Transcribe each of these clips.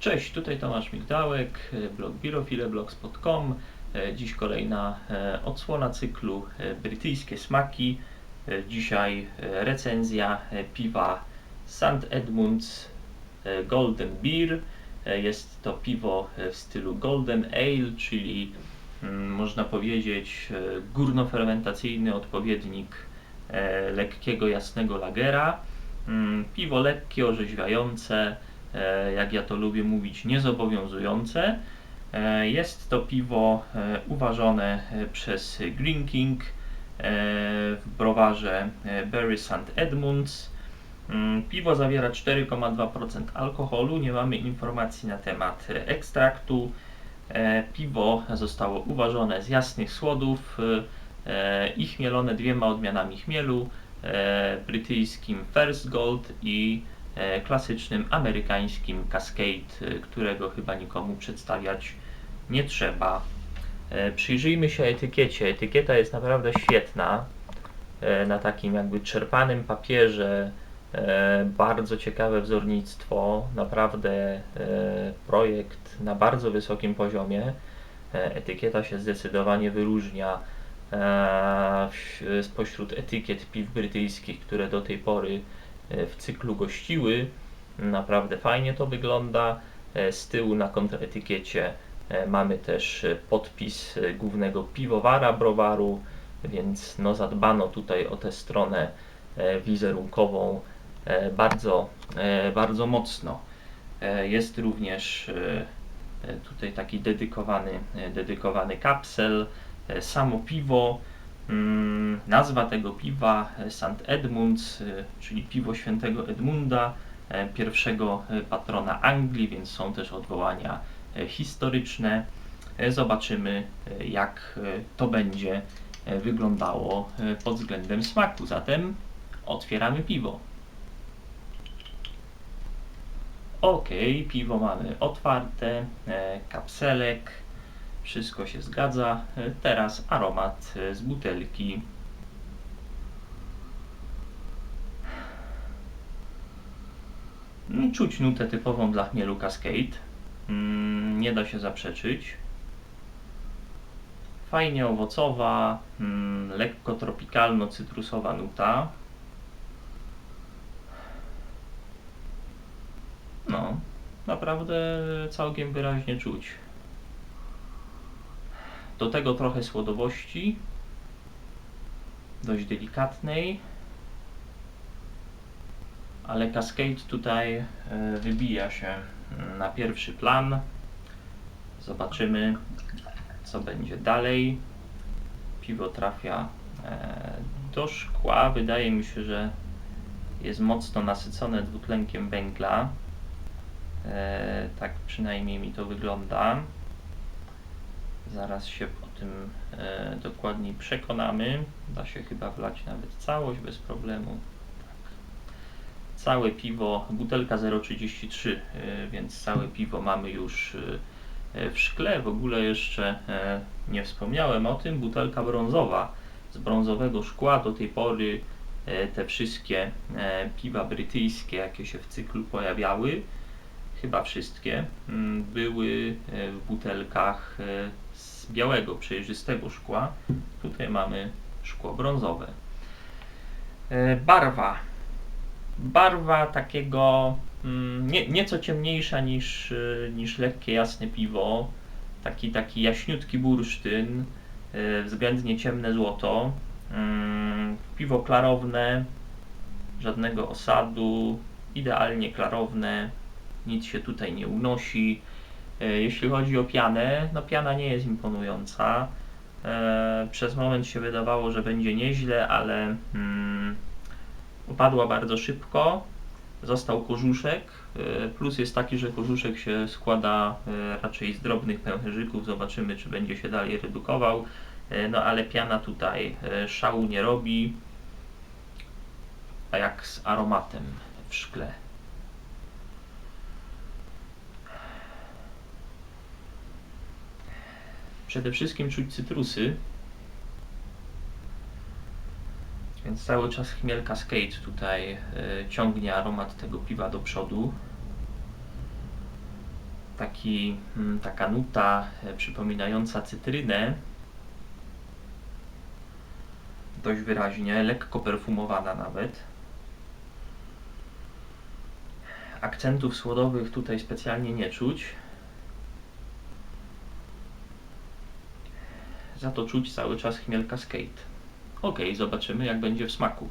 Cześć, tutaj Tomasz Migdałek, blog birofileblogs.com. E, Dziś kolejna e, odsłona cyklu e, Brytyjskie smaki. Dzisiaj recenzja piwa St. Edmunds Golden Beer. Jest to piwo w stylu Golden Ale, czyli mm, można powiedzieć górnofermentacyjny odpowiednik lekkiego jasnego lagera. Mm, Piwo lekkie, orzeźwiające, jak ja to lubię mówić, niezobowiązujące. E, Jest to piwo e, uważone e, przez Green King e, w browarze e, Berry St. Edmunds. Mm, Piwo zawiera 4,2% alkoholu, nie mamy informacji na temat e, ekstraktu. E, Piwo zostało uważone z jasnych słodów e, e, i chmielone dwiema odmianami chmielu, e, brytyjskim First Gold i e, klasycznym amerykańskim Cascade, e, którego chyba nikomu przedstawiać nie trzeba. E, Przyjrzyjmy się etykiecie. Etykieta jest naprawdę świetna. E, Na takim jakby czerpanym papierze. E, Bardzo ciekawe wzornictwo. Naprawdę e, projekt na bardzo wysokim poziomie. E, Etykieta się zdecydowanie wyróżnia e, spośród etykiet piw brytyjskich, które do tej pory e, w cyklu gościły. Naprawdę fajnie to wygląda. E, Z tyłu na kontraetykiecie e, mamy też e, podpis e, głównego piwowara browaru, więc no zadbano tutaj o tę stronę e, wizerunkową e, bardzo, e, bardzo mocno. E, Jest również e, e, tutaj taki dedykowany, e, dedykowany kapsel, e, samo piwo. Mm, Nazwa tego piwa e, St. Edmunds, e, czyli piwo świętego Edmunda, e, pierwszego patrona Anglii, więc są też odwołania historyczne. Zobaczymy, jak to będzie wyglądało pod względem smaku. Zatem otwieramy piwo. Ok, piwo mamy otwarte, kapselek, wszystko się zgadza. Teraz aromat z butelki. Mm, Czuć nutę typową dla chmielu Cascade. Mm, Nie da się zaprzeczyć. Fajnie owocowa, mm, lekko tropikalno-cytrusowa nuta. No, naprawdę całkiem wyraźnie czuć. Do tego trochę słodowości, dość delikatnej, ale Cascade tutaj e, wybija się mm, na pierwszy plan. Zobaczymy, co będzie dalej. Piwo trafia e, do szkła. Wydaje mi się, że jest mocno nasycone dwutlenkiem węgla. E, tak przynajmniej mi to wygląda. Zaraz się o tym e, dokładniej przekonamy. Da się chyba wlać nawet całość bez problemu. Tak. Całe piwo, butelka 0,33, e, więc całe piwo mamy już e, w szkle. W ogóle jeszcze e, nie wspomniałem o tym. Butelka brązowa z brązowego szkła. Do tej pory e, te wszystkie e, piwa brytyjskie, jakie się w cyklu pojawiały, chyba wszystkie, mm, były e, w butelkach e, z białego, przejrzystego szkła. Tutaj mamy szkło brązowe. E, Barwa. Barwa takiego mm, nie, nieco ciemniejsza niż, niż lekkie, jasne piwo. Taki, taki jaśniutki bursztyn, względnie ciemne złoto. Mm, Piwo klarowne, żadnego osadu, idealnie klarowne, nic się tutaj nie unosi. E, Jeśli chodzi o pianę, no piana nie jest imponująca. E, Przez moment się wydawało, że będzie nieźle, ale mm, upadła bardzo szybko. Został korzuszek. E, Plus jest taki, że korzuszek się składa raczej z drobnych pęcherzyków. Zobaczymy, czy będzie się dalej redukował. No ale piana tutaj szału nie robi. A jak z aromatem w szkle. Przede wszystkim czuć cytrusy. Więc cały czas chmiel Cascade tutaj e, ciągnie aromat tego piwa do przodu. taki, mm, taka nuta e, przypominająca cytrynę. Dość wyraźnie, lekko perfumowana nawet. Akcentów słodowych tutaj specjalnie nie czuć. Za to czuć cały czas chmiel Cascade. Ok, zobaczymy jak będzie w smaku.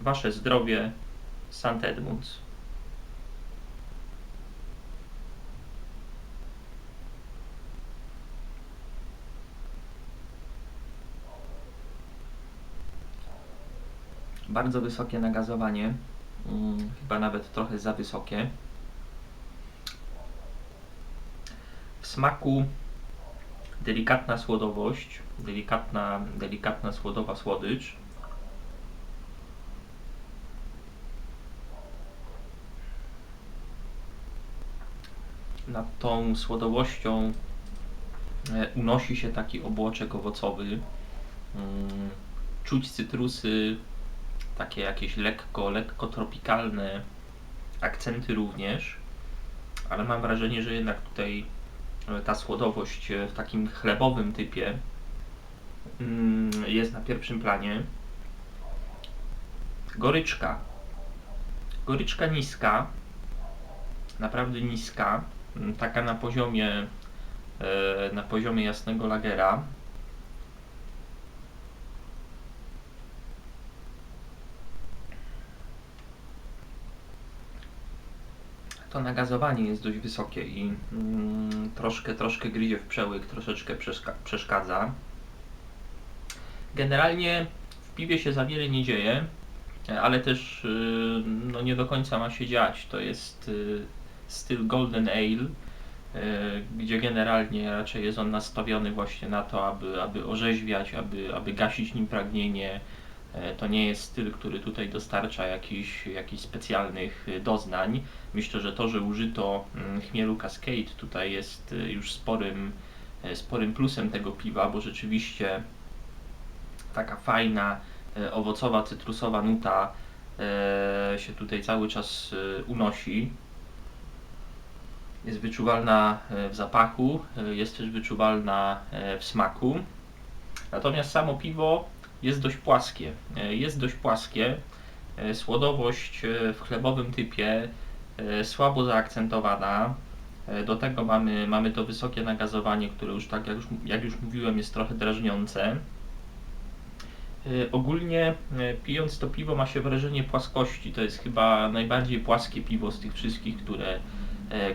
Wasze zdrowie, St. Edmunds. Bardzo wysokie nagazowanie, mm, chyba nawet trochę za wysokie. W smaku delikatna słodowość, delikatna, delikatna słodowa słodycz. Nad tą słodowością e, unosi się taki obłoczek owocowy. Mm, Czuć cytrusy, takie jakieś lekko, lekko tropikalne akcenty również, ale mam wrażenie, że jednak tutaj ta słodowość e, w takim chlebowym typie mm, jest na pierwszym planie. Goryczka. Goryczka niska, naprawdę niska, taka na poziomie e, na poziomie jasnego lagera. To nagazowanie jest dość wysokie i mm, troszkę, troszkę gryzie w przełyk, troszeczkę przeszka- przeszkadza. Generalnie w piwie się za wiele nie dzieje, ale też y, no, nie do końca ma się dziać. To jest y, styl Golden Ale, y, gdzie generalnie raczej jest on nastawiony właśnie na to, aby, aby orzeźwiać, aby, aby gasić nim pragnienie. E, To nie jest styl, który tutaj dostarcza jakichś, jakichś specjalnych y, doznań. Myślę, że to, że użyto mm, chmielu Cascade tutaj jest y, już sporym, e, sporym plusem tego piwa, bo rzeczywiście taka fajna, e, owocowa, cytrusowa nuta e, się tutaj cały czas e, unosi. Jest wyczuwalna e, w zapachu, e, jest też wyczuwalna e, w smaku. Natomiast samo piwo jest dość płaskie. E, Jest dość płaskie. E, Słodowość e, w chlebowym typie słabo zaakcentowana. Do tego mamy, mamy to wysokie nagazowanie, które już tak jak już, jak już mówiłem jest trochę drażniące. Ogólnie pijąc to piwo ma się wrażenie płaskości. To jest chyba najbardziej płaskie piwo z tych wszystkich, które,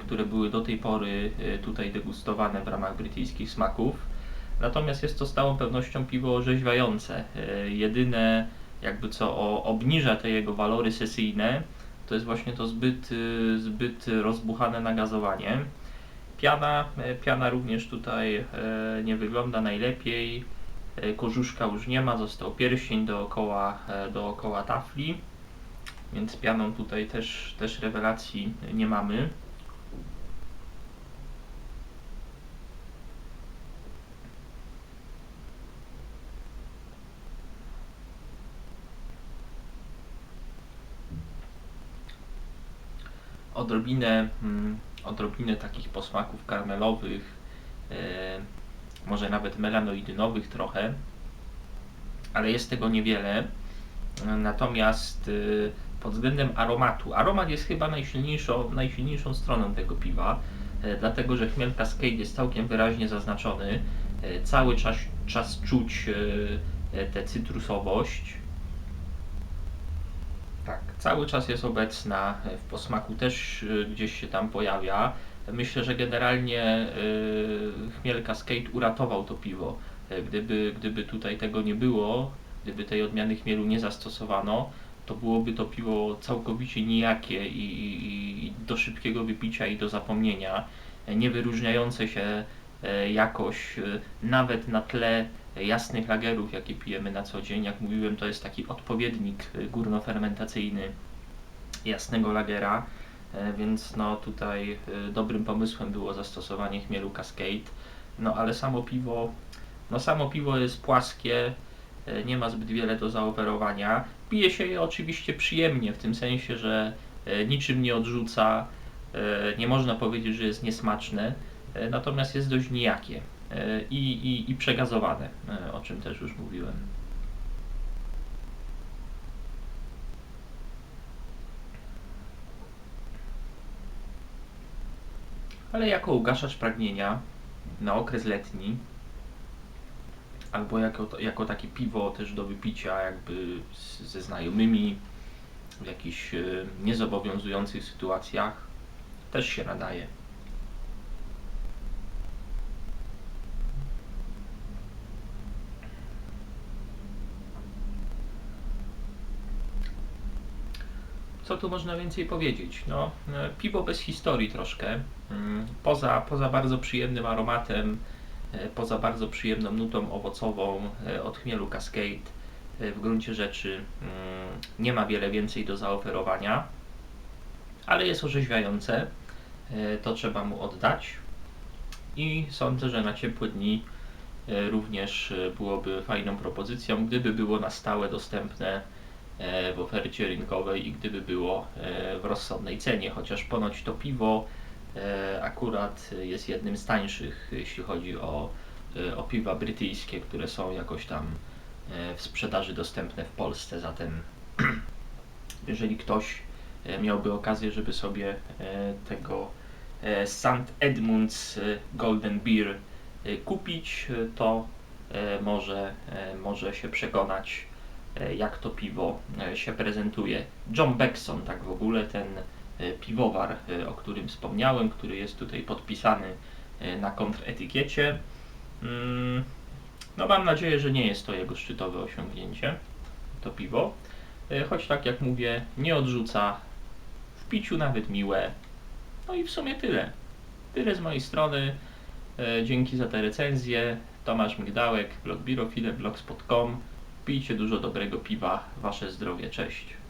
które były do tej pory tutaj degustowane w ramach brytyjskich smaków. Natomiast jest to z całą pewnością piwo orzeźwiające. E, Jedyne jakby co obniża te jego walory sesyjne, to jest właśnie to zbyt, y, zbyt rozbuchane nagazowanie. Piana, e, piana również tutaj e, nie wygląda najlepiej. E, Korzuszka już nie ma, został pierścień dookoła, e, dookoła tafli, więc pianą tutaj też, też rewelacji nie mamy. Odrobinę, mm, odrobinę takich posmaków karmelowych, e, może nawet melanoidynowych trochę, ale jest tego niewiele. Natomiast e, pod względem aromatu, aromat jest chyba najsilniejszą, najsilniejszą stroną tego piwa, e, dlatego że chmiel Cascade jest całkiem wyraźnie zaznaczony. Cały czas, czas czuć tę cytrusowość. Cały czas jest obecna, e, w posmaku też y, gdzieś się tam pojawia. Myślę, że generalnie y, chmiel Cascade uratował to piwo. E, Gdyby, gdyby tutaj tego nie było, gdyby tej odmiany chmielu nie zastosowano, to byłoby to piwo całkowicie nijakie i, i, i do szybkiego wypicia i do zapomnienia, e, nie wyróżniające się e, jakoś e, nawet na tle jasnych lagerów, jakie pijemy na co dzień. Jak mówiłem, to jest taki odpowiednik y, górnofermentacyjny jasnego lagera, e, więc no tutaj y, dobrym pomysłem było zastosowanie chmielu Cascade. No ale samo piwo, no samo piwo jest płaskie, e, nie ma zbyt wiele do zaoferowania. Pije się je oczywiście przyjemnie, w tym sensie, że e, niczym nie odrzuca, Nie można powiedzieć, że jest niesmaczne, natomiast jest dość nijakie i, i, i przegazowane, e, o czym też już mówiłem. Ale jako ugaszacz pragnienia na okres letni, albo jako, jako takie piwo też do wypicia jakby ze znajomymi w jakichś e, niezobowiązujących sytuacjach, też się nadaje. Co tu można więcej powiedzieć? No, e, piwo bez historii troszkę. Mm, Poza, poza bardzo przyjemnym aromatem, e, poza bardzo przyjemną nutą owocową e, od chmielu Cascade, w gruncie rzeczy mm, nie ma wiele więcej do zaoferowania, ale jest orzeźwiające. To trzeba mu oddać. I sądzę, że na ciepłe dni również byłoby fajną propozycją, gdyby było na stałe dostępne w ofercie rynkowej i gdyby było e, w rozsądnej cenie, chociaż ponoć to piwo e, akurat jest jednym z tańszych, jeśli chodzi o, e, o piwa brytyjskie, które są jakoś tam e, w sprzedaży dostępne w Polsce. Zatem, jeżeli ktoś e, miałby okazję, żeby sobie e, tego e, St. Edmunds e, Golden Beer e, kupić, e, to e, może, e, może się przekonać, e, jak to piwo e, się prezentuje. John Beckson, tak w ogóle, ten e, piwowar, e, o którym wspomniałem, który jest tutaj podpisany e, na kontretykiecie. Mm, No mam nadzieję, że nie jest to jego szczytowe osiągnięcie, to piwo. E, Choć tak jak mówię, nie odrzuca, w piciu nawet miłe. No i w sumie tyle. Tyle z mojej strony. E, Dzięki za te recenzje. Tomasz Migdałek, blog Birofile, blogspot.com. Pijcie dużo dobrego piwa. Wasze zdrowie. Cześć.